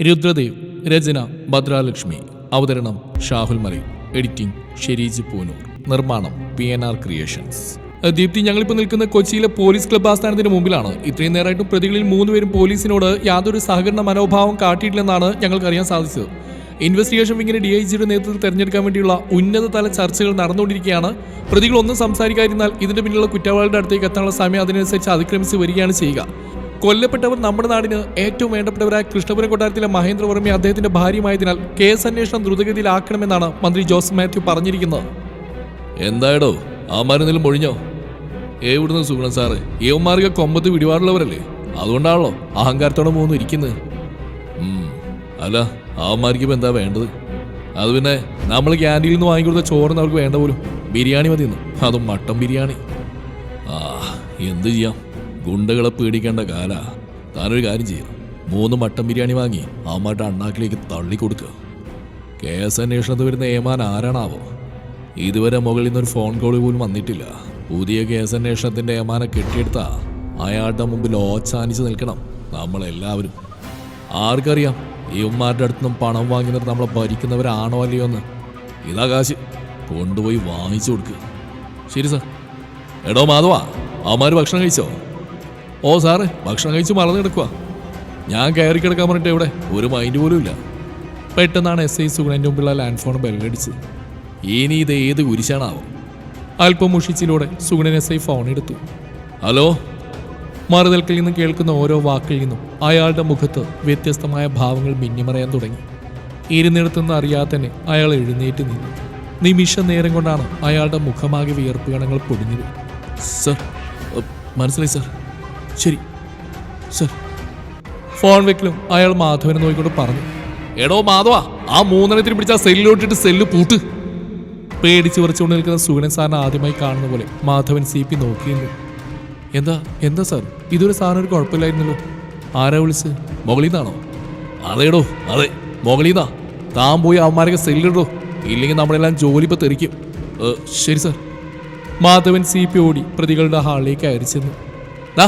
രുദ്രദേവ് രചന ഭദ്രാലക്ഷ്മി അവതരണം ഷാഹുൽ മലയിൽ എഡിറ്റിംഗ് ഷെരീജ് പൂനൂർ നിർമ്മാണം P N R creations. Deepthi ഞങ്ങളിപ്പോൾ നിൽക്കുന്ന കൊച്ചിയിലെ പോലീസ് ക്ലബ് ആസ്ഥാനത്തിന് മുമ്പിലാണ്. ഇത്രയും നേരമായിട്ടും പ്രതികളിൽ മൂന്നുപേരും പോലീസിനോട് യാതൊരു സഹകരണ മനോഭാവം കാട്ടിയിട്ടില്ലെന്നാണ് ഞങ്ങൾക്ക് അറിയാൻ സാധിച്ചത്. ഇൻവെസ്റ്റിഗേഷൻ വിങ്ങിന് ഡി ഐ ജിയുടെ നേതൃത്വത്തിൽ തെരഞ്ഞെടുക്കാൻ വേണ്ടിയുള്ള ഉന്നതതല ചർച്ചകൾ നടന്നുകൊണ്ടിരിക്കുകയാണ്. പ്രതികൾ ഒന്നും സംസാരിക്കാതിരുന്നാൽ ഇതിന്റെ പിന്നിലുള്ള കുറ്റവാളികളുടെ അടുത്തേക്ക് എത്താനുള്ള സമയം അതിനനുസരിച്ച് അതിക്രമിച്ച് വരികയാണ് ചെയ്യുക. കൊല്ലപ്പെട്ടവർ നമ്മുടെ നാടിന് ഏറ്റവും വേണ്ടപ്പെട്ടവരായ കൃഷ്ണപുരം കൊട്ടാരത്തിലെ മഹേന്ദ്രവർമ്മ അദ്ദേഹത്തിന്റെ ഭാര്യയുമായതിനാൽ കേസ് അന്വേഷണം ദ്രുതഗതിയിലാക്കണമെന്നാണ് മന്ത്രി ജോസ് മാത്യു പറഞ്ഞിരിക്കുന്നത്. എന്തായടോ? ആ മരുന്നിലും മൊഴിഞ്ഞോ എവിടുന്ന് സുഗുണൻ സാറ്? ഏവന്മാർക്ക് കൊമ്പത്ത് പിടിപാടുള്ളവരല്ലേ അതുകൊണ്ടാണല്ലോ അഹങ്കാരത്തോടെ പോകുന്നു ഇരിക്കുന്നത് അല്ല അവന്മാർക്ക് ഇപ്പം എന്താ വേണ്ടത്? അത് പിന്നെ നമ്മൾ ക്യാന്റീനിൽ നിന്ന് വാങ്ങിക്കൊടുത്ത ചോറിന് അവർക്ക് വേണ്ട പോലും. ബിരിയാണി മതി അതും മട്ടൻ ബിരിയാണി. ആ എന്ത് ചെയ്യാം? ഗുണ്ടകളെ പേടിക്കേണ്ട കാല. താനൊരു കാര്യം ചെയ്യാം. മൂന്ന് മട്ടൻ ബിരിയാണി വാങ്ങി അമ്മയുടെ അണ്ണാക്കിലേക്ക് തള്ളി കൊടുക്കുക കേസ് അന്വേഷണത്തിൽ വരുന്ന ഏമാൻ ആരാണാവോ? ഇതുവരെ മുകളിൽ നിന്നൊരു ഫോൺ കോൾ പോലും വന്നിട്ടില്ല. പുതിയ കേസ് അന്വേഷണത്തിന്റെ ഏമാനെ കെട്ടിയെടുത്ത അയാളുടെ മുമ്പിൽ ഓച്ചാനിച്ച് നിൽക്കണം നമ്മളെല്ലാവരും. ആർക്കറിയാം ഈ ഉമ്മാരുടെ അടുത്തുനിന്നും പണം വാങ്ങുന്നത് നമ്മളെ ഭരിക്കുന്നവരാണോ അല്ലയോ എന്ന്. ഇതാ കാശ്. കൊണ്ടുപോയി വാങ്ങിച്ചു കൊടുക്കുക ശരി സാർ. എടോ മാധവ അമ്മാർ ഭക്ഷണം കഴിച്ചോ? ഓ സാറേ ഭക്ഷണം കഴിച്ച് മറന്നു കിടക്കുക ഞാൻ കയറി കിടക്കാൻ പറഞ്ഞിട്ട് ഇവിടെ ഒരു മൈൻഡ് പോലും ഇല്ല. പെട്ടെന്നാണ് എസ് ഐ സുഗുണന്റെ മുമ്പിലുള്ള ലാൻഡ് ഫോൺ ബെല്ലടിച്ചത് ഇനി ഇത് ഏത് കുരിശാണാവും. അല്പം മുഷിച്ചിലൂടെ സുഗുണൻ എസ് ഐ ഫോൺ എടുത്തു. ഹലോ? മറുതൽക്കിൽ നിന്ന് കേൾക്കുന്ന ഓരോ വാക്കിൽ നിന്നും അയാളുടെ മുഖത്ത് വ്യത്യസ്തമായ ഭാവങ്ങൾ മിന്നിമറയാൻ തുടങ്ങി. ഇരുന്നിടത്തുനിന്ന് അറിയാതെ തന്നെ അയാൾ എഴുന്നേറ്റ് നിന്നു. നിമിഷ നേരം കൊണ്ടാണ് അയാളുടെ മുഖമാകെ വിയർപ്പ് കണങ്ങൾ പൊടിഞ്ഞത്. സർ മനസ്സിലായി സർ. ശരി. സർ ഫോൺ വെക്കലും അയാൾ മാധവനെ നോക്കിക്കൊണ്ട് പറഞ്ഞു. എടോ മാധവ ആ മൂന്നെണ്ണത്തിന് പിടിച്ച സെല്ലിലോട്ടിട്ട് സെല്ല് പൂട്ട്. പേടിച്ച് വിറച്ചുകൊണ്ട് നിൽക്കുന്ന സുഗണൻ സാറിനെ ആദ്യമായി കാണുന്ന പോലെ മാധവൻ സി പി നോക്കിയിരുന്നു. എന്താ എന്താ സാർ? ഇതൊരു സാറിന് ഒരു കുഴപ്പമില്ലായിരുന്നല്ലോ. ആരാ വിളിച്ച് മുകളിൽ നിന്നാണോ അതേടോ അതെ മുകളിൽ നിന്നാ താൻ പോയി അവന്മാരൊക്കെ സെല്ലിടോ. ഇല്ലെങ്കിൽ നമ്മളെല്ലാം ജോലി ഇപ്പം തെറിക്കും ശരി സാർ. മാധവൻ സി പി ഓടി പ്രതികളുടെ ഹാളിലേക്ക് അയച്ചു ദാ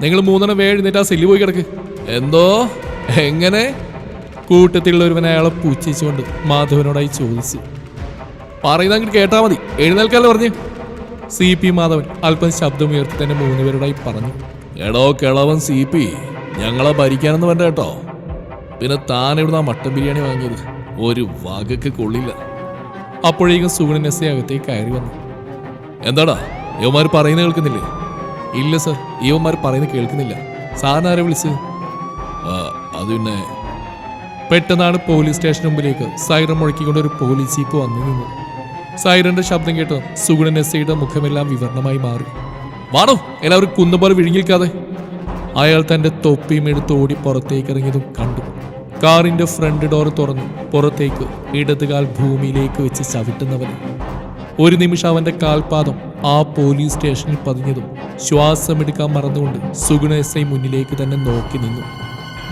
നിങ്ങൾ മൂന്നെണ്ണം വേഴ് എഴുന്നേറ്റ് ആ സെല്ലി പോയി കിടക്ക്. എന്തോ? എങ്ങനെ? കൂട്ടത്തിലുള്ള ഒരുവനെ അയാളെ പൂച്ചിച്ചുകൊണ്ട് മാധവനോടായി ചോദിച്ചു. പറയുന്ന കേട്ടാ മതി. എഴുന്നേൽക്കല്ലേ പറഞ്ഞു? സി പി മാധവൻ അല്പം ശബ്ദമുയർത്തി തന്നെ മൂന്നുപേരോടായി പറഞ്ഞു. എടോ കിളവൻ സി പി ഞങ്ങളെ ഭരിക്കാനെന്ന് വേണ്ട കേട്ടോ. പിന്നെ താൻ ഇവിടുന്ന് ആ മട്ടൻ ബിരിയാണി വാങ്ങിയത്. ഒരു വകക്ക് കൊള്ളില്ല. അപ്പോഴേക്കും സുഗുണൻ എസ് അകത്തേക്ക് കയറി വന്നു. എന്താടാ? യോമാർ പറയുന്നത് കേൾക്കുന്നില്ലേ? ഇല്ല സർ. ഇവന്മാർ പറയുന്നത് കേൾക്കുന്നില്ല. സാറിന് ആരെ വിളിച്ച്? അത് പിന്നെ പെട്ടെന്നാണ് പോലീസ് സ്റ്റേഷൻ മുമ്പിലേക്ക് സൈറൻ മുഴക്കിക്കൊണ്ട് ഒരു പോലീസ് ജീപ്പ് വന്നു നിന്നു. സൈറന്റെ ശബ്ദം കേട്ട് സുഗുണൻ എസ് ഐയുടെ മുഖമെല്ലാം വിവരണമായി മാറി. വാണോ എല്ലാവരും കുന്നുപോലെ വിഴുങ്ങിക്കാതെ അയാൾ തന്റെ തൊപ്പിയും എടുത്ത് ഓടി പുറത്തേക്ക് ഇറങ്ങിയതും കണ്ടു. കാറിന്റെ ഫ്രണ്ട് ഡോർ തുറന്നു. പുറത്തേക്ക് ഇടതുകാൽ ഭൂമിയിലേക്ക് വെച്ച് ചവിട്ടുന്നവൻ ഒരു നിമിഷം അവന്റെ കാൽപാദം ആ പോലീസ് സ്റ്റേഷനിൽ പതിഞ്ഞതും ശ്വാസമെടുക്കാൻ മറന്നുകൊണ്ട് സുഗുണേശ്വരി മുന്നിലേക്ക് തന്നെ നോക്കി നിന്നു.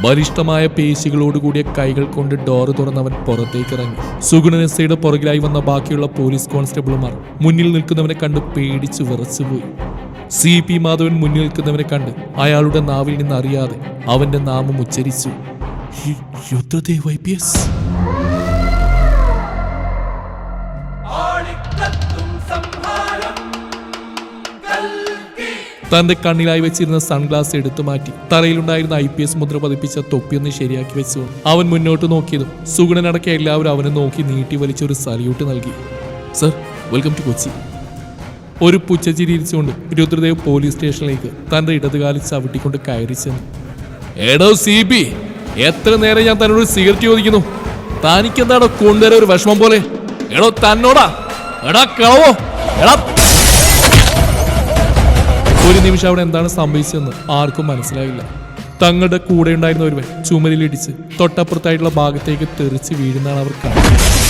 ബലിഷ്ടമായ പേശികളോടുകൂടിയ കൈകൾ കൊണ്ട് ഡോറ് തുറന്നവൻ പുറത്തേക്ക് ഇറങ്ങി സുഗുണനസയുടെ പുറകിലായി വന്ന ബാക്കിയുള്ള പോലീസ് കോൺസ്റ്റബിളുമാർ മുന്നിൽ നിൽക്കുന്നവനെ കണ്ട് പേടിച്ച് വിറച്ചുപോയി. സി പി മാധവൻ മുന്നിൽ നിൽക്കുന്നവനെ കണ്ട് അയാളുടെ നാവിൽ നിന്ന് അറിയാതെ അവന്റെ നാമം ഉച്ചരിച്ചു. Yuddhadev I P S? തന്റെ കണ്ണിലായി വെച്ചിരുന്ന സൺഗ്ലാസ് എടുത്തു മാറ്റി. തലയിലുണ്ടായിരുന്ന ഐ പി എസ് മുദ്ര പതിപ്പിച്ച തൊപ്പിയൊന്ന് ശരിയാക്കി വെച്ചു. അവൻ മുന്നോട്ട് നോക്കിയതും സുഗുണനടക്കം എല്ലാവരും അവനെ നോക്കി നീട്ടി വലിച്ചൊരു സല്യൂട്ട് നൽകി. Sir welcome to Kochi. ഒരു പുച്ഛച്ചിരി ഇരിച്ചുകൊണ്ട് രുദ്രദേവ് പോലീസ് സ്റ്റേഷനിലേക്ക് തന്റെ ഇടതുകാലിൽ ചവിട്ടിക്കൊണ്ട് കയറി ചെന്നു. എടോ സി പി എത്ര നേരം ഞാൻ തന്നോട് സിഗരറ്റ് ചോദിക്കുന്നു? തനിക്കെന്താണോ കൊണ്ടുവരാൻ ഒരു വിഷമം പോലെ? എടോ തന്നോടാ. എടാ കളവോ. എടാ ഒരു നിമിഷം അവിടെ എന്താണ് സംഭവിച്ചതെന്ന് ആർക്കും മനസ്സിലായില്ല. തങ്ങളുടെ കൂടെ ഉണ്ടായിരുന്ന ഒരുവൻ ചുമലിലിടിച്ച് തൊട്ടപ്പുറത്തായിട്ടുള്ള ഭാഗത്തേക്ക് തെറിച്ച് വീഴുന്നതാണ് അവർ കാണുന്നത്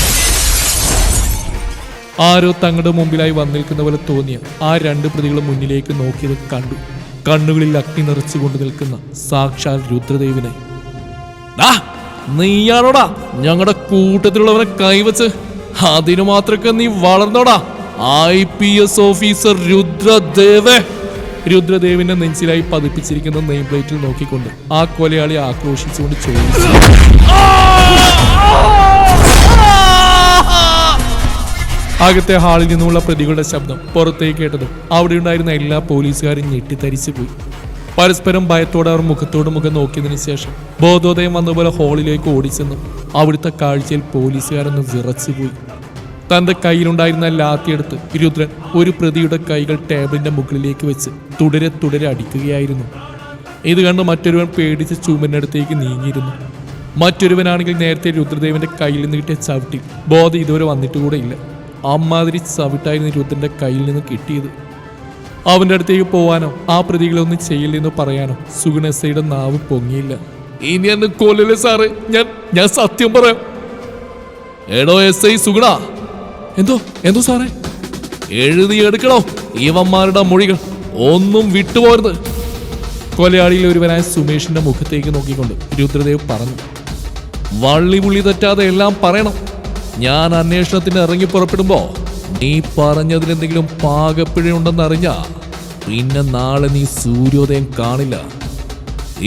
ആരോ തങ്ങളുടെ മുമ്പിലായി വന്നിരിക്കുന്ന പോലെ തോന്നിയ ആ രണ്ട് പ്രതികളും മുന്നിലേക്ക് നോക്കിയത് കണ്ടു. കണ്ണുകളിൽ അഗ്നി നിറച്ചുകൊണ്ട് നിൽക്കുന്ന സാക്ഷാൽ രുദ്രദേവിനെ. "ഡാ, നീയാണോടാ ഞങ്ങളുടെ കൂട്ടത്തിലുള്ളവനെ കൈവച്ച് അതിനു മാത്രമൊക്കെ നീ വളർന്നോടാ? ഐ പി എസ് ഓഫീസർ രുദ്രദേവേ! രുദ്രദേവിന്റെ നെഞ്ചിലായി പതിപ്പിച്ചിരിക്കുന്ന നെയിം പ്ലേറ്റിൽ നോക്കിക്കൊണ്ട് ആ കൊലയാളി ആക്രോശിച്ചുകൊണ്ട് ചോദിച്ചു. അകത്തെ ഹാളിൽ നിന്നുള്ള പ്രതികളുടെ ശബ്ദം പുറത്തേക്ക് കേട്ടതും അവിടെ ഉണ്ടായിരുന്ന എല്ലാ പോലീസുകാരും ഞെട്ടിത്തരിച്ചു പോയി. പരസ്പരം ഭയത്തോടെ അവർ മുഖത്തോട് മുഖം നോക്കിയതിനു ശേഷം ബോധോദയം വന്നപോലെ ഹാളിലേക്ക് ഓടിച്ചെന്നും അവിടുത്തെ കാഴ്ചയിൽ പോലീസുകാരൊന്ന് വിറച്ചുപോയി. തന്റെ കയ്യിലുണ്ടായിരുന്ന ലാത്തിയെടുത്ത് രുദ്രൻ ഒരു പ്രതിയുടെ കൈകൾ ടേബിളിന്റെ മുകളിലേക്ക് വെച്ച് തുടരെ തുടരെ അടിക്കുകയായിരുന്നു. ഇത് കണ്ട് മറ്റൊരുവൻ പേടിച്ച് ചുമരിനടുത്തേക്ക് നീങ്ങിയിരുന്നു. മറ്റൊരുവനാണെങ്കിൽ നേരത്തെ രുദ്രദേവന്റെ കയ്യിൽ നിന്ന് കിട്ടിയ ചവിട്ടി ബോധം ഇതുവരെ വന്നിട്ട് ഇല്ല അമ്മാതിരി ചവിട്ടായിരുന്നു രുദ്രന്റെ കയ്യിൽ നിന്ന് കിട്ടിയത്. അവന്റെ അടുത്തേക്ക് പോവാനോ ആ പ്രതികളൊന്നും ചെയ്യില്ലെന്ന് പറയാനോ സുഗുണസയുടെ നാവ് പൊങ്ങിയില്ല. ഇനി എന്നെ കൊല്ലല്ലേ സാറ്? ഞാൻ ഞാൻ സത്യം പറയാം. എടോ എസ് ഐ സുഗുണ. എന്തോ എന്തോ സാറേ? എഴുതി എടുക്കണോ ഇവന്മാരുടെ മൊഴികൾ? ഒന്നും വിട്ടുപോരുത്. കൊലയാളിയിൽ ഒരുവനായ സുമേഷിന്റെ മുഖത്തേക്ക് നോക്കിക്കൊണ്ട് രുദ്രദേവ് പറഞ്ഞു. വള്ളി പുള്ളി തെറ്റാതെ എല്ലാം പറയണം. ഞാൻ അന്വേഷണത്തിന് ഇറങ്ങി പുറപ്പെടുമ്പോ നീ പറഞ്ഞതിൽ എന്തെങ്കിലും പാകപ്പിഴയുണ്ടെന്ന് പിന്നെ നാളെ നീ സൂര്യോദയം കാണില്ല.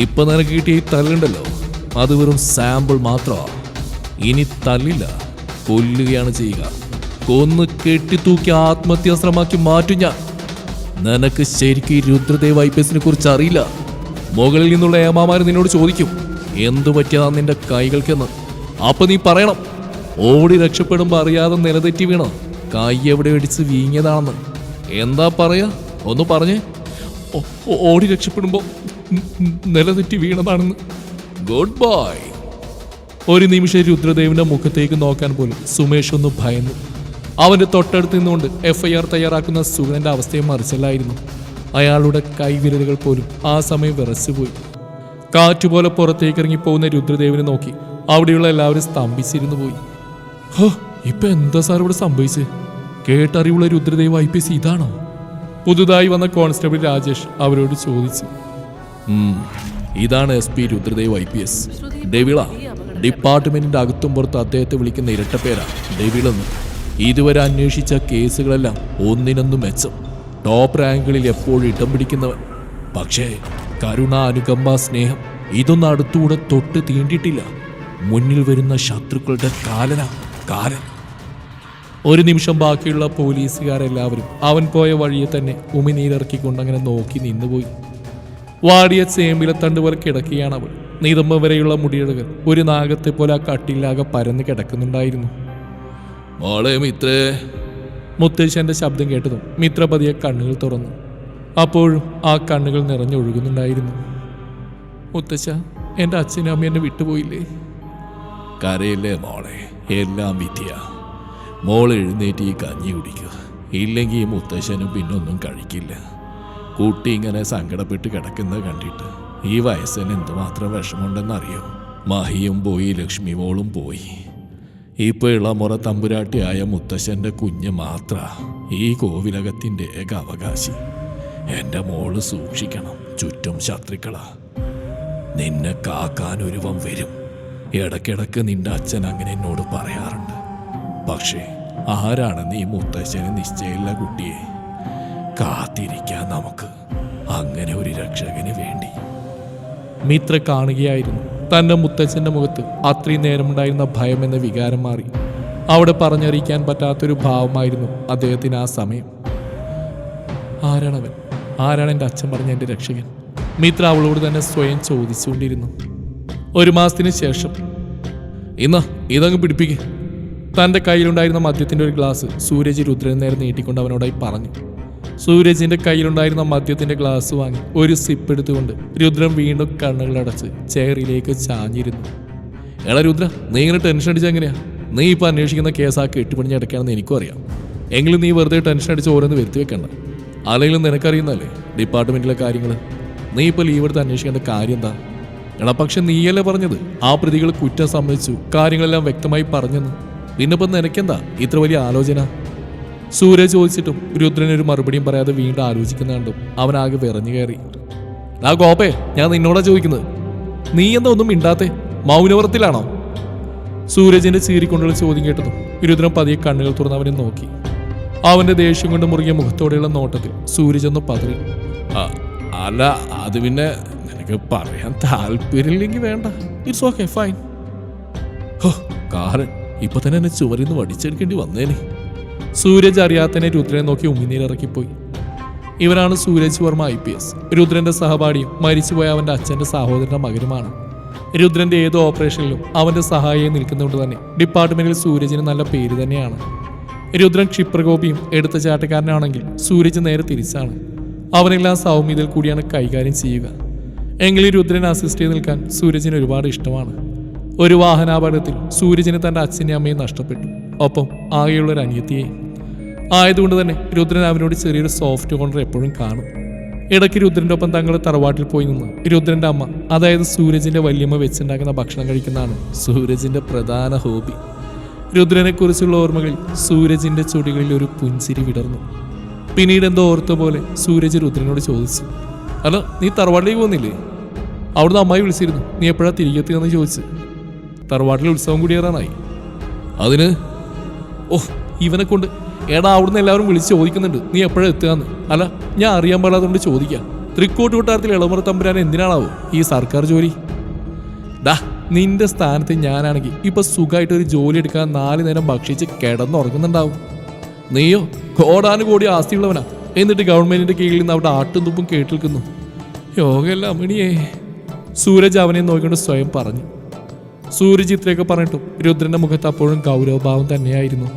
ഇപ്പൊ നിനക്ക് കിട്ടിയ ഈ തല്ലുണ്ടല്ലോ. അത് വെറും സാമ്പിൾ മാത്രമാ. ഇനി തല്ലില്ല. കൊല്ലുകയാണ് ചെയ്യുക. കൊന്ന് കെട്ടിത്തൂക്കി ആത്മഹത്യാശ്രമാക്കി മാറ്റും ഞാൻ. നിനക്ക് ശരിക്കും ഈ രുദ്രദേവ് ഐ പി എസിനെ കുറിച്ച് അറിയില്ല? മുകളിൽ നിന്നുള്ള ഏമാമാര് നിന്നോട് ചോദിക്കും എന്തു പറ്റിയതാ നിന്റെ കൈകൾക്കെന്ന്? അപ്പൊ നീ പറയണം ഓടി രക്ഷപ്പെടുമ്പോ അറിയാതെ നിലതെറ്റി വീണോ കൈ എവിടെ അടിച്ച് വീങ്ങിയതാണെന്ന്. എന്താ പറയാ? ഒന്ന് പറഞ്ഞേ. ഓടി രക്ഷപ്പെടുമ്പോ നിലതെറ്റി വീണതാണെന്ന്. ഗുഡ് ബോയ് ഒരു നിമിഷം രുദ്രദേവിന്റെ മുഖത്തേക്ക് നോക്കാൻ പോലും സുമേഷ് ഒന്ന് ഭയന്നു. അവന്റെ തൊട്ടടുത്ത് നിന്നുകൊണ്ട് എഫ് ഐ ആർ തയ്യാറാക്കുന്ന സുഗതന്റെ അവസ്ഥയെ മറിച്ചല്ലായിരുന്നു. അയാളുടെ കൈവിരലുകൾ പോലും ആ സമയം വിറച്ചുപോയി. കാറ്റുപോലെ പുറത്തേക്ക് ഇറങ്ങി പോകുന്ന രുദ്രദേവിനെ നോക്കി അവിടെയുള്ള എല്ലാവരും സ്തംഭിച്ചിരുന്നു പോയി. ഹോ ഇപ്പൊ എന്താ സാർ ഇവിടെ സംഭവിച്ചത് കേട്ടറിവുള്ള രുദ്രദേവ് ഐ പി എസ് ഇതാണോ? പുതുതായി വന്ന കോൺസ്റ്റബിൾ രാജേഷ് അവരോട് ചോദിച്ചു. ഇതാണ് S P Rudradev I P S. ഡെവിള ഡിപ്പാർട്ട്മെന്റിന്റെ അകത്തും പുറത്ത് അദ്ദേഹത്തെ വിളിക്കുന്ന ഇരട്ട ഇരട്ടപ്പേരാ. ഡെവിളെന്ന് ഇതുവരെ അന്വേഷിച്ച കേസുകളെല്ലാം ഒന്നിനൊന്നും മെച്ചം. ടോപ്പ് റാങ്കുകളിൽ എപ്പോഴും ഇടം പിടിക്കുന്നവൻ. പക്ഷേ കരുണ അനുകമ്പ സ്നേഹം ഇതൊന്നും അടുത്തുകൂടെ തൊട്ട് തീണ്ടിയിട്ടില്ല മുന്നിൽ വരുന്ന ശത്രുക്കളുടെ കാലന കാലൻ. ഒരു നിമിഷം ബാക്കിയുള്ള പോലീസുകാരെല്ലാവരും അവൻ പോയ വഴിയെ തന്നെ ഉമിനീരിറക്കിക്കൊണ്ട് അങ്ങനെ നോക്കി നിന്നുപോയി. വാടിയ ചേമ്പിലെ തണ്ട് പോലെ കിടക്കുകയാണ് അവൾ. നിതമ്പ വരെയുള്ള മുടിയിഴകൾ ഒരു നാഗത്തെ പോലെ ആ കട്ടിലാകെ പരന്ന് കിടക്കുന്നുണ്ടായിരുന്നു. മോളെ മിത്രേ. മുത്തശ്ശന്റെ ശബ്ദം കേട്ടതും മിത്രപതിയെ കണ്ണുകൾ തുറന്നു. അപ്പോഴും ആ കണ്ണുകൾ നിറഞ്ഞൊഴുകുന്നുണ്ടായിരുന്നു. മുത്തശ്ശ എന്റെ അച്ഛനും അമ്മ എന്നെ വിട്ടുപോയില്ലേ? കരയില്ലേ മോളെ? എല്ലാം വിധിയ മോൾ എഴുന്നേറ്റ് ഈ കഞ്ഞി കുടിക്കുക. ഇല്ലെങ്കിൽ ഈ മുത്തശ്ശനും പിന്നൊന്നും കഴിക്കില്ല. കുട്ടി ഇങ്ങനെ സങ്കടപ്പെട്ട് കിടക്കുന്നത് കണ്ടിട്ട് ഈ വയസ്സിന് എന്തുമാത്രം വിഷമമുണ്ടെന്നറിയോ? മഹിയും പോയി ലക്ഷ്മി മോളും പോയി. ഇപ്പൊ ഇളമുറ തമ്പുരാട്ടിയായ മുത്തശ്ശന്റെ കുഞ്ഞ് മാത്ര ഈ കോവിലകത്തിന്റെ ഏക അവകാശി. എന്റെ മോൾ സൂക്ഷിക്കണം ചുറ്റും ശത്രുക്കളാ. നിന്നെ കാക്കാൻ ഒരുവം വരും. ഇടയ്ക്കിടയ്ക്ക് നിന്റെ അച്ഛൻ അങ്ങനെ എന്നോട് പറയാറുണ്ട്. പക്ഷേ ആരാണ് നീ മുത്തശ്ശന് നിശ്ചയമില്ല കുട്ടിയെ? കാത്തിരിക്കാൻ നമുക്ക്. അങ്ങനെ ഒരു രക്ഷകന് വേണ്ടി. മിത്ര കാണുകയായിരുന്നു. തന്റെ മുത്തച്ഛന്റെ മുഖത്ത് അത്രയും നേരമുണ്ടായിരുന്ന ഭയം എന്ന വികാരം മാറി. അവിടെ പറഞ്ഞറിയിക്കാൻ പറ്റാത്തൊരു ഭാവമായിരുന്നു അദ്ദേഹത്തിന് ആ സമയം. ആരാണവൻ? ആരാണ് എന്റെ അച്ഛൻ പറഞ്ഞ എന്റെ രക്ഷകൻ? മിത്ര അവളോട് തന്നെ സ്വയം ചോദിച്ചുകൊണ്ടിരുന്നു. ഒരു മാസത്തിന് ശേഷം ഇന്ന് ഇതങ്ങ് പിടിപ്പിക്ക്. തന്റെ കയ്യിലുണ്ടായിരുന്ന മദ്യത്തിന്റെ ഒരു ഗ്ലാസ് സൂരജ് രുദ്രൻ നേരെ നീട്ടിക്കൊണ്ട് അവനോടായി പറഞ്ഞു. സൂരജിന്റെ കയ്യിലുണ്ടായിരുന്ന മദ്യത്തിന്റെ ഗ്ലാസ് വാങ്ങി ഒരു സിപ്പ് എടുത്തുകൊണ്ട് രുദ്രൻ വീണ്ടും കണ്ണുകളടച്ച് ചെയറിലേക്ക് ചാഞ്ഞിരുന്നു. എടാ രുദ്ര നീ ഇങ്ങനെ ടെൻഷൻ അടിച്ച എങ്ങനെയാ? നീ ഇപ്പൊ അന്വേഷിക്കുന്ന കേസ് ആ കെട്ടുപണിഞ്ഞ് അടയ്ക്കാണെന്ന് എനിക്കും അറിയാം. എങ്കിലും നീ വെറുതെ ടെൻഷൻ അടിച്ച് ഓരോന്ന് വരുത്തി വെക്കണ്ട. അല്ലെങ്കിലും നിനക്കറിയുന്നല്ലേ ഡിപ്പാർട്ട്മെന്റിലെ കാര്യങ്ങൾ നീ ഇപ്പൊ ലീവ് എടുത്ത് അന്വേഷിക്കേണ്ട കാര്യം എന്താ? എടാ പക്ഷെ നീയല്ലേ പറഞ്ഞത്? ആ പ്രതികൾ കുറ്റം സമ്മതിച്ചു കാര്യങ്ങളെല്ലാം വ്യക്തമായി പറഞ്ഞെന്ന്. പിന്നെ ഇപ്പം നിനക്കെന്താ? ഇത്ര വലിയ ആലോചന? സൂര്യ ചോദിച്ചിട്ടും രുദ്രൻ ഒരു മറുപടിയും പറയാതെ വീണ്ടും ആലോചിക്കുന്ന കണ്ടും അവനാകെ വിറഞ്ഞു കയറി. ആ ഗോപേ ഞാൻ നിന്നോടാ ചോദിക്കുന്നത്. നീ എന്താ ഒന്നും മിണ്ടാത്തെ? മൗനവ്രത്തിലാണോ? സൂരജിന്റെ ചീറിക്കൊണ്ടുള്ള ചോദ്യം കേട്ടതും രുദ്രൻ പതിയെ കണ്ണുകൾ തുറന്ന് അവനെ നോക്കി. അവന്റെ ദേഷ്യം കൊണ്ട് മുറുകിയ മുഖത്തോടെയുള്ള നോട്ടത്തിൽ സൂരജ് ഒന്ന് പതറി. "ആ, അല്ല അത് പിന്നെ നിനക്ക് പറയാൻ താല്പര്യമില്ലെങ്കിൽ വേണ്ട. ഇറ്റ്സ് ഓക്കെ ഫൈൻ ഹോ കാരൻ ഇപ്പൊ തന്നെ എന്നെ ചുവരിന്ന് വടിച്ചെടുക്കേണ്ടി വന്നേനെ. സൂരജ് അറിയാത്തനെ രുദ്രനെ നോക്കി ഉമിനീരിറക്കിപ്പോയി. ഇവരാണ് Sooraj Varma I P S. രുദ്രന്റെ സഹപാഠിയും മരിച്ചുപോയ അവന്റെ അച്ഛന്റെ സഹോദരന്റെ മകനുമാണ്. രുദ്രന്റെ ഏതോ ഓപ്പറേഷനിലും അവന്റെ സഹായിയായി നിൽക്കുന്നതുകൊണ്ട് തന്നെ ഡിപ്പാർട്ട്മെന്റിൽ സൂരജിന് നല്ല പേര് തന്നെയാണ്. രുദ്രൻ ക്ഷിപ്രകോപിയും എടുത്ത ചാട്ടക്കാരനാണെങ്കിൽ സൂരജ് നേരെ തിരിച്ചാണ്. അവനെല്ലാം സൗമ്യതയിൽ കൂടിയാണ് കൈകാര്യം ചെയ്യുക. എങ്കിലും രുദ്രൻ അസിസ്റ്റ് ചെയ്ത് നിൽക്കാൻ സൂരജിന് ഒരുപാട് ഇഷ്ടമാണ്. ഒരു വാഹനാപകടത്തിൽ സൂരജിന് തന്റെ അച്ഛനെയും അമ്മയും നഷ്ടപ്പെട്ടു. ഒപ്പം ആകെയുള്ള ഒരു അനിയത്തിയെയും ആയതുകൊണ്ട് തന്നെ രുദ്രൻ അവനോട് ചെറിയൊരു സോഫ്റ്റ് കോർണർ എപ്പോഴും കാണും. ഇടയ്ക്ക് രുദ്രന്റെ ഒപ്പം തങ്ങളുടെ തറവാട്ടിൽ പോയി നിന്ന് രുദ്രന്റെ അമ്മ അതായത് സൂരജിന്റെ വല്യമ്മ വെച്ചുണ്ടാക്കുന്ന ഭക്ഷണം കഴിക്കുന്നതാണ് സൂരജിന്റെ പ്രധാന ഹോബി രുദ്രനെക്കുറിച്ചുള്ള ഓർമ്മകളിൽ സൂരജിന്റെ ചുടികളിൽ ഒരു പുഞ്ചിരി വിടർന്നു. പിന്നീട് എന്തോ ഓർത്ത പോലെ സൂരജ് രുദ്രനോട് ചോദിച്ചു അല്ല നീ തറവാട്ടിലേക്ക് പോകുന്നില്ലേ അവിടുന്ന് അമ്മായി വിളിച്ചിരുന്നു നീ എപ്പോഴാണ് തിരികെത്തിയെന്ന് ചോദിച്ചു. തറവാട്ടിലെ ഉത്സവം കൂടിയേറാനായി അതിന്? ഓഹ് ഇവനെ കൊണ്ട്. എടാ അവിടുന്ന് എല്ലാവരും വിളിച്ച് ചോദിക്കുന്നുണ്ട്. നീ എപ്പോഴാണ് എത്തുകയെന്ന് അല്ല ഞാൻ അറിയാൻ പാടാത്തതുകൊണ്ട് ചോദിക്കാം. തൃക്കോട്ട് കൊട്ടാരത്തിൽ ഇളമുറ തമ്പുരാൻ എന്തിനാണാവോ ഈ സർക്കാർ ജോലി? ഡാ നിന്റെ സ്ഥാനത്ത് ഞാനാണെങ്കിൽ ഇപ്പൊ സുഖമായിട്ട് ഒരു ജോലി എടുക്കാൻ നാല് നേരം ഭക്ഷിച്ച് കിടന്നുറങ്ങുന്നുണ്ടാവും. നീയോ കോടാനു കോടി ആസ്തിയുള്ളവനാ. എന്നിട്ട് ഗവൺമെന്റിന്റെ കീഴിൽ നിന്ന് അവിടെ ആട്ടും തുപ്പും കേട്ടിരിക്കുന്നു യോഗല്ല അമ്മണിയേ സൂരജ് അവനെ നോക്കിക്കൊണ്ട് സ്വയം പറഞ്ഞു. സൂരജ് ഇത്രയൊക്കെ പറഞ്ഞിട്ടും രുദ്രന്റെ മുഖത്ത് അപ്പോഴും ഗൗരവഭാവം തന്നെയായിരുന്നു.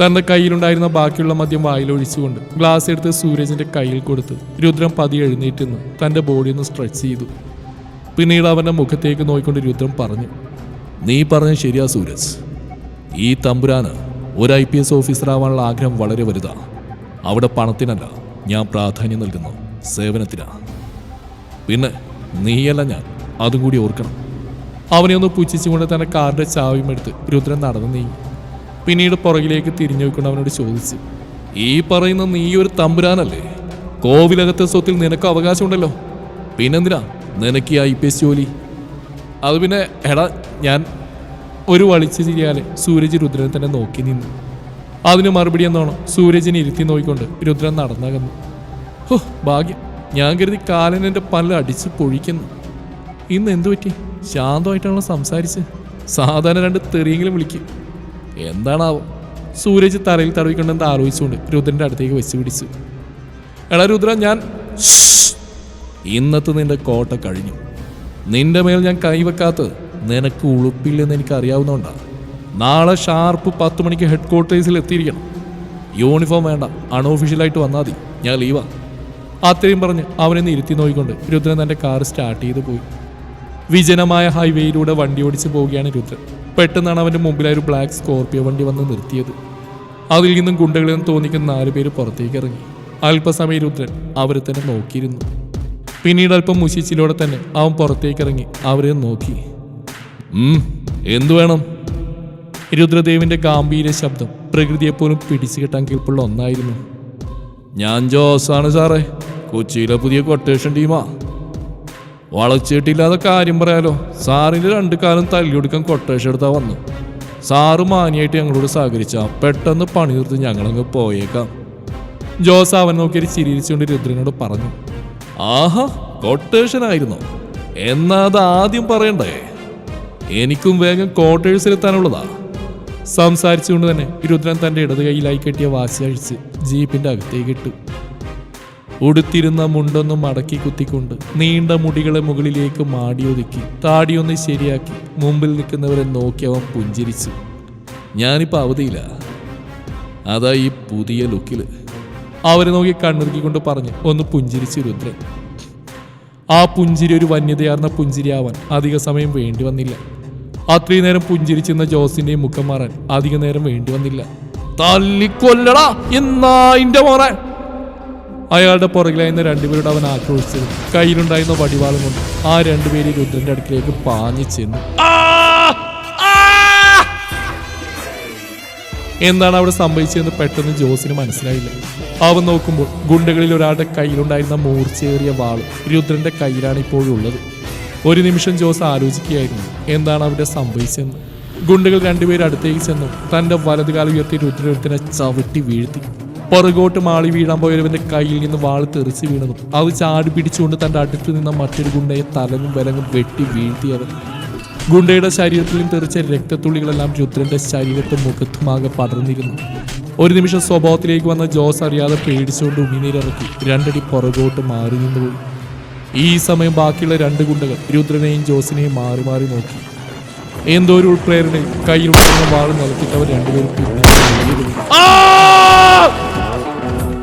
തന്റെ കയ്യിലുണ്ടായിരുന്ന ബാക്കിയുള്ള മദ്യം വായിലൊഴിച്ചുകൊണ്ട് ഗ്ലാസ് എടുത്ത് സൂരജിന്റെ കയ്യിൽ കൊടുത്ത് രുദ്രൻ പതി എഴുന്നേറ്റ് നിന്ന് തന്റെ ബോഡി ഒന്ന് സ്ട്രെച്ച് ചെയ്തു. പിന്നീട് അവന്റെ മുഖത്തേക്ക് നോക്കിക്കൊണ്ട് രുദ്രം പറഞ്ഞു നീ പറഞ്ഞ ശരിയാ സൂരജ്. ഈ തമ്പുരാന് ഒരു ഐ പി എസ് ഓഫീസർ ആവാനുള്ള ആഗ്രഹം വളരെ വലുതാ. അവിടെ പണത്തിനല്ല ഞാൻ പ്രാധാന്യം നൽകുന്നു സേവനത്തിനാ. പിന്നെ നീയല്ല ഞാൻ അതും കൂടി ഓർക്കണം. അവനെ ഒന്ന് പുച്ഛിച്ചുകൊണ്ട് തന്റെ കാറിന്റെ ചാവിയും എടുത്ത് രുദ്രൻ നടന്നു നീങ്ങി. പിന്നീട് പുറകിലേക്ക് തിരിഞ്ഞു നോക്കൊണ്ട് അവനോട് ചോദിച്ചു ഈ പറയുന്ന നീ ഒരു തമ്പുരാനല്ലേ? കോവിലകത്തെ സ്വത്തിൽ നിനക്ക് അവകാശമുണ്ടല്ലോ. പിന്നെന്തിനാ നിനക്ക് ഈ ഐ പി എസ് ജോലി? അത് പിന്നെ എടാ ഞാൻ ഒരു വളിച്ച് ചിരിയാലെ സൂരജ് രുദ്രനെ തന്നെ നോക്കി നിന്നു. അതിന് മറുപടി എന്നോണം സൂരജിനെ ഇരുത്തി നോക്കിക്കൊണ്ട് രുദ്രൻ നടന്നകന്നു. ഹോ ഭാഗ്യം. ഞാൻ കരുതി കാലൻ എന്റെ അടിച്ച് പൊഴിക്കുന്നു. ഇന്ന് എന്തു പറ്റി? ശാന്തമായിട്ടാണല്ലോ സംസാരിച്ച്? സാധാരണ രണ്ട് തെറിയെങ്കിലും വിളിക്കും. എന്താണാവോ? സൂരജ് തറയിൽ തറവിക്കൊണ്ട് എന്താ ആലോചിച്ചുകൊണ്ട് രുദ്രന്റെ അടുത്തേക്ക് വെച്ച് പിടിച്ചു. എടാ രുദ്ര ഞാൻ ഇന്നത്തെ നിന്റെ കോട്ട കഴിഞ്ഞു. നിന്റെ മേൽ ഞാൻ കൈവെക്കാത്തത് നിനക്ക് ഉളുപ്പില്ലെന്ന് എനിക്ക് അറിയാവുന്നതുകൊണ്ടാണ് നാളെ ഷാർപ്പ് പത്ത് മണിക്ക് ഹെഡ് ക്വാർട്ടേഴ്സിൽ എത്തിയിരിക്കണം. യൂണിഫോം വേണ്ട അൺഒഫീഷ്യലായിട്ട് വന്നാൽ മതി. ഞാൻ ലീവാ. അത്രയും പറഞ്ഞ് അവനെന്ന് ഇരുത്തി നോക്കിക്കൊണ്ട് രുദ്രൻ തന്റെ കാർ സ്റ്റാർട്ട് ചെയ്ത് പോയി. വിജനമായ ഹൈവേയിലൂടെ വണ്ടി ഓടിച്ച് പോവുകയാണ് രുദ്രൻ. പെട്ടെന്നാണ് അവന്റെ മുമ്പിലായി ഒരു ബ്ലാക്ക് സ്കോർപ്പിയോ വണ്ടി വന്ന് നിർത്തിയത്. അതിൽ നിന്നും ഗുണ്ടകളിൽ നിന്ന് തോന്നിക്കുന്ന നാല് പേര് പുറത്തേക്ക് ഇറങ്ങി. അല്പസമയം രുദ്രൻ അവരെ തന്നെ നോക്കിയിരുന്നു. പിന്നീട് അല്പം മുശിച്ചിലൂടെ തന്നെ അവൻ പുറത്തേക്ക് ഇറങ്ങി അവരെ നോക്കി. എന്തു വേണം? രുദ്രദേവിന്റെ ഗാംഭീര ശബ്ദം പ്രകൃതിയെപ്പോലും പിടിച്ചു കെട്ടാൻ കേൾപ്പുള്ള ഒന്നായിരുന്നു. ഞാൻ ജോസാണ് സാറേ. കൊച്ചിയിലെ പുതിയ കൊട്ടേഷൻ ടീമാ വളച്ചിട്ടില്ലാതെ കാര്യം പറയാലോ. സാറിന് രണ്ട് കാലം തല്ലിയൊടുക്കാൻ കൊട്ടേഷൻ എടുത്താ വന്നു. സാറ് മാനിയായിട്ട് ഞങ്ങളോട് സഹകരിച്ച പെട്ടെന്ന് പണി നിർത്തി ഞങ്ങളങ്ങ് പോയേക്കാം. ജോസ് അവൻ നോക്കിയൊരു ചിരിച്ചുകൊണ്ട് രുദ്രനോട് പറഞ്ഞു ആഹാ കൊട്ടേഷൻ ആയിരുന്നു. എന്നാ അത് ആദ്യം പറയണ്ടേ? എനിക്കും വേഗം ക്വാർട്ടേഴ്സിലെത്താനുള്ളതാ സംസാരിച്ചുകൊണ്ട് തന്നെ രുദ്രൻ തന്റെ ഇടത് കൈയിലായി കെട്ടിയ വാശി അഴിച്ച് ജീപ്പിന്റെ അകത്തേക്ക് ഇട്ടു. ഉടുത്തിരുന്ന മുണ്ടൊന്നും മടക്കി കുത്തിക്കൊണ്ട് നീണ്ട മുടികളെ മുകളിലേക്ക് മാടിയൊതുക്കി താടിയൊന്ന് ശരിയാക്കി മുമ്പിൽ നിൽക്കുന്നവരെ നോക്കി അവൻ പുഞ്ചിരിച്ചു. ഞാനിപ്പോൾ അവധിയില്ല. അതാ ഈ പുതിയ ലുക്കിൽ. അവരെ നോക്കി കണ്ണിറുക്കിക്കൊണ്ട് പറഞ്ഞു ഒന്ന് പുഞ്ചിരിച്ചു രുദ്രൻ. ആ പുഞ്ചിരി ഒരു വന്യതയാർന്ന പുഞ്ചിരിയാവാൻ അധിക സമയം വേണ്ടി വന്നില്ല. അത്രയും നേരം പുഞ്ചിരിച്ചിരുന്ന ജോസിന്റെയും മുഖം മാറാൻ അധിക നേരം വേണ്ടി വന്നില്ല. തല്ലിക്കൊല്ലടാ എന്നായിന്റെ മോനെ? അയാളുടെ പുറകിലായിരുന്ന രണ്ടുപേരോട് അവൻ ആക്രോശിച്ചത്. കയ്യിലുണ്ടായിരുന്ന വടിവാളും കൊണ്ട് ആ രണ്ടുപേര് രുദ്രന്റെ അടുക്കിലേക്ക് പാഞ്ഞു ചെന്നു. എന്താണ് അവിടെ സംഭവിച്ചതെന്ന് പെട്ടെന്ന് ജോസിന് മനസ്സിലായില്ല. അവൻ നോക്കുമ്പോൾ ഗുണ്ടകളിൽ ഒരാളുടെ കയ്യിലുണ്ടായിരുന്ന മൂർച്ചയേറിയ വാൾ രുദ്രന്റെ കയ്യിലാണ് ഇപ്പോഴുള്ളത് ഒരു നിമിഷം ജോസ് ആലോചിക്കുകയായിരുന്നു എന്താണ് അവിടെ സംഭവിച്ചതെന്ന്. ഗുണ്ടകൾ രണ്ടുപേരും അടുത്തേക്ക് ചെന്നു തന്റെ വലതുകാലം ഉയർത്തി രുദ്രനെ ചവിട്ടി വീഴ്ത്തി. പുറകോട്ട് മാളി വീഴാൻ പോയവന്റെ കയ്യിൽ നിന്ന് വാൾ തെറിച്ച് വീണതും അത് ചാടി പിടിച്ചുകൊണ്ട് തന്റെ അടുത്ത് നിന്ന മറ്റൊരു ഗുണ്ടയെ തലങ്ങും വിലങ്ങും വെട്ടി വീഴ്ത്തി അവൻ ഗുണ്ടയുടെ ശരീരത്തിലും തെറിച്ച രക്തത്തുള്ളികളെല്ലാം രുദ്രന്റെ ശരീരത്തും മുഖത്തുമാകെ പടർന്നിരുന്നു. ഒരു നിമിഷം സ്വഭാവത്തിലേക്ക് വന്ന ജോസ് അറിയാതെ പേടിച്ചുകൊണ്ട് ഉമിനീരിറക്കി രണ്ടടി പുറകോട്ട് മാറി നിന്നുപോയി ഈ സമയം ബാക്കിയുള്ള രണ്ട് ഗുണ്ടകൾ രുദ്രനെയും ജോസിനെയും മാറി മാറി നോക്കി. എന്തോ ഒരു ഉൾപ്രേരണയിൽ കയ്യിലുണ്ടായിരുന്ന വാൾ നിലത്തിട്ടവർ രണ്ടുപേരും പിന്നെ.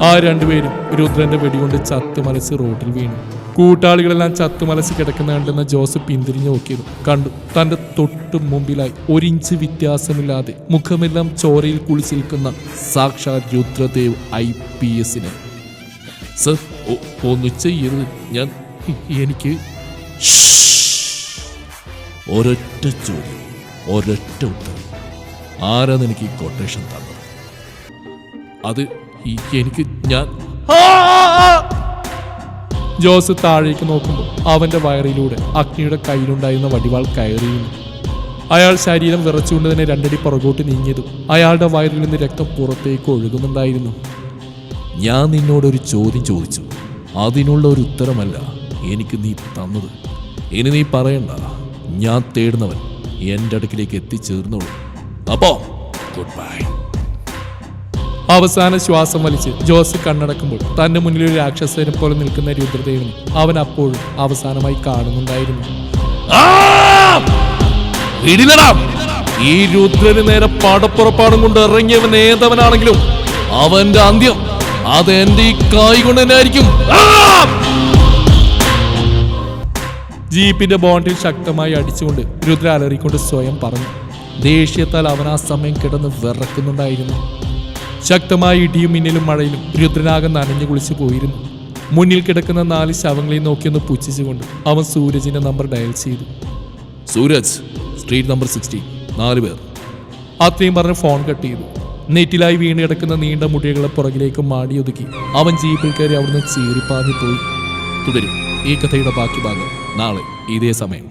ആ! രണ്ടുപേരും രുദ്രന്റെ വെടികൊണ്ട് ചത്തുമലസി റോഡിൽ വീണു. കൂട്ടാളികളെല്ലാം ചത്തുമലസി കിടക്കുന്ന കണ്ടെന്ന ജോസഫ് പിന്തിരിഞ്ഞു നോക്കിയത്. കണ്ടു. തന്റെ തൊട്ടു മുമ്പിലായി ഒരിഞ്ച് വ്യത്യാസമില്ലാതെ മുഖമെല്ലാം ചോരയിൽ കുളിച്ചിരിക്കുന്ന സാക്ഷാ രുദ്രദേവ് ഐ പി എസിന്. സർ ചെയ്യരുത്. ഞാൻ എനിക്ക് ഒരൊറ്റ ചോദ്യം ഒരൊറ്റ ഉത്തരം. ആരാണ് എനിക്ക് കൊട്ടേഷൻ തന്നത്? അത് എനിക്ക് ഞാൻ ജോസ് താഴേക്ക് നോക്കുമ്പോൾ അവന്റെ വയറിലൂടെ അഗ്നിയുടെ കയ്യിലുണ്ടായിരുന്ന വടിവാൾ കയറിയിരുന്നു. അയാൾ ശരീരം വിറച്ചുകൊണ്ട് തന്നെ രണ്ടടി പുറകോട്ട് നീങ്ങിയതും അയാളുടെ വയറിൽ നിന്ന് രക്തം പുറത്തേക്ക് ഒഴുകുന്നുണ്ടായിരുന്നു. ഞാൻ നിന്നോടൊരു ചോദ്യം ചോദിച്ചു. അതിനുള്ള ഒരു ഉത്തരമല്ല എനിക്ക് നീ തന്നത്. ഇനി നീ പറയണ്ട. ഞാൻ തേടുന്നവൻ എന്റെ അടുക്കിലേക്ക് എത്തിച്ചേർന്നോളൂ. അപ്പോ ഗുഡ് ബൈ അവസാന ശ്വാസം വലിച്ച് ജോസ് കണ്ണടക്കുമ്പോൾ തന്റെ മുന്നിൽ ഒരു രാക്ഷസനെ പോലെ നിൽക്കുന്ന രുദ്രദേവനെ അവൻ അപ്പോഴും അവസാനമായി കാണുന്നുണ്ടായിരുന്നു. ഈ രുദ്രന് നേരെ പടപ്പുറപ്പാടും കൊണ്ട് ഇറങ്ങിയവൻ ഏതവനാണെങ്കിലും അവന്റെ അന്ത്യം അത് എന്റെ ഈ കായ് കൊണ്ട് തന്നെ ആയിരിക്കും! ജീപ്പിന്റെ ബോണ്ടിൽ ശക്തമായി അടിച്ചുകൊണ്ട് രുദ്ര അലറിക്കൊണ്ട് സ്വയം പറഞ്ഞു ദേഷ്യത്താൽ അവൻ ആ സമയം കിടന്ന് വിറക്കുന്നുണ്ടായിരുന്നു. ശക്തമായ ഇടിയും മിന്നലും മഴയിലും രുദ്രനാകം നനഞ്ഞു കുളിച്ചു പോയിരുന്നു. മുന്നിൽ കിടക്കുന്ന നാല് ശവങ്ങളെ നോക്കിയൊന്ന് പുച്ഛിച്ചുകൊണ്ട് അവൻ സൂരജിന്റെ നമ്പർ ഡയൽ ചെയ്തു. സൂരജ് സ്ട്രീറ്റ് നമ്പർ സിക്സ്റ്റീൻ നാല് പേർ. അത്രയും പറഞ്ഞ് ഫോൺ കട്ട് ചെയ്തു. നെറ്റിലായി വീണ് കിടക്കുന്ന നീണ്ട മുടികളെ പുറകിലേക്ക് മാടിയൊതുക്കി അവൻ ജീപ്പിൽ കയറി അവിടുന്ന് ചീറിപ്പാഞ്ഞു പോയി. തുടരും. ഈ കഥയുടെ ബാക്കി ഭാഗം നാളെ ഇതേ സമയം.